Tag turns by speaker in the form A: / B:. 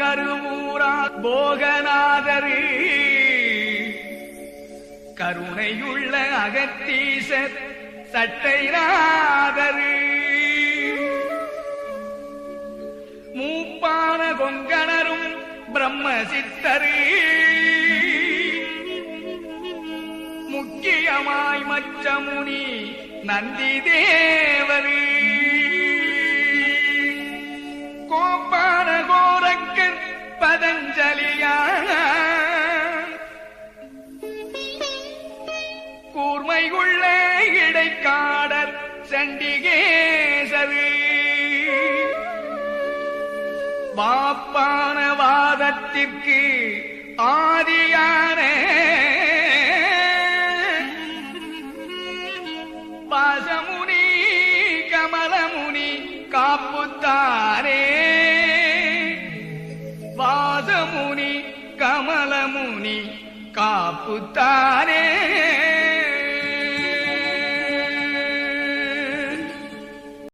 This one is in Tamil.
A: கருவூரா போகநாதரு. கருணையுள்ள அகத்தீசர் சட்டைநாதரு மூப்பான கொங்கணரும் பிரம்ம சித்தரு முக்கியமாய் மச்சமுனி நந்திதே. கூர்மையுள்ள இடைக்காடர் சண்டிகேசரு. பாப்பான வாதத்திற்கு ஆதியான. பாசமுனி கமலமுனி காப்புத்தாரே. பாசமுனி கமலமுனி காப்புத்தாரே.